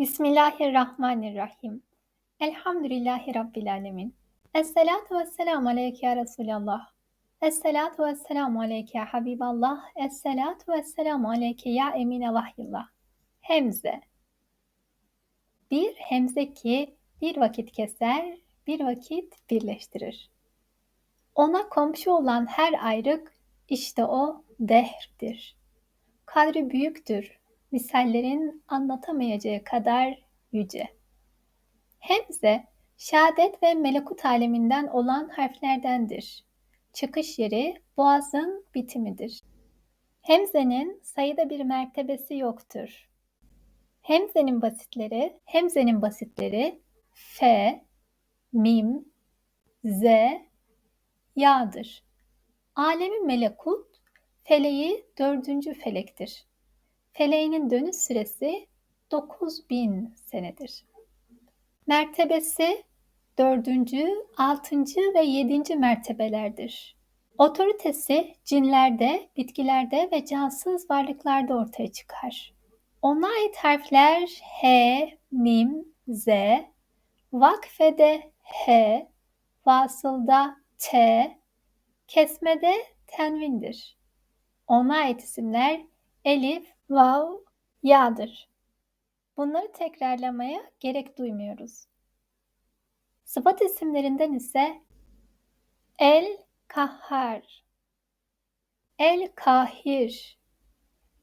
Bismillahirrahmanirrahim. Elhamdülillahi Rabbil alemin. Esselatu vesselamu aleyke ya Resulallah. Esselatu vesselamu aleyke ya Habiballah. Esselatu vesselamu aleyke ya emine vahyillah. Hemze. Bir hemze ki bir vakit keser, bir vakit birleştirir. Ona komşu olan her ayrık işte o dehrdir. Kadri büyüktür, misallerin anlatamayacağı kadar yüce. Hemze, şehadet ve melekut aleminden olan harflerdendir. Çıkış yeri boğazın bitimidir. Hemzenin sayıda bir mertebesi yoktur. Hemzenin basitleri, hemzenin basitleri f, mim, z, ya'dır. Alemi melekut, feleği dördüncü felektir. Feleğinin dönüş süresi 9000 senedir. Mertebesi dördüncü, altıncı ve yedinci mertebelerdir. Otoritesi cinlerde, bitkilerde ve cansız varlıklarda ortaya çıkar. Ona ait harfler H, Mim, Z, vakfede H, vasılda T, kesmede tenvindir. Ona ait isimler Elif, Vav, Ya'dır. Bunları tekrarlamaya gerek duymuyoruz. Sıfat isimlerinden ise El Kahhar, El Kahir,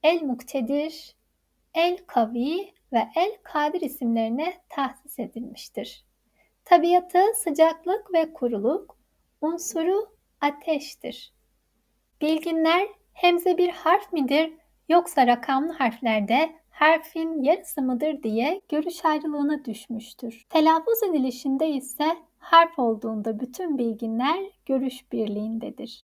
El Muktedir, El Kavi ve El Kadir isimlerine tahsis edilmiştir. Tabiatı sıcaklık ve kuruluk, unsuru ateştir. Bilginler hemze bir harf midir yoksa rakamlı harflerde harfin yarısı mıdır diye görüş ayrılığına düşmüştür. Telaffuz edilişinde ise harf olduğunda bütün bilginler görüş birliğindedir.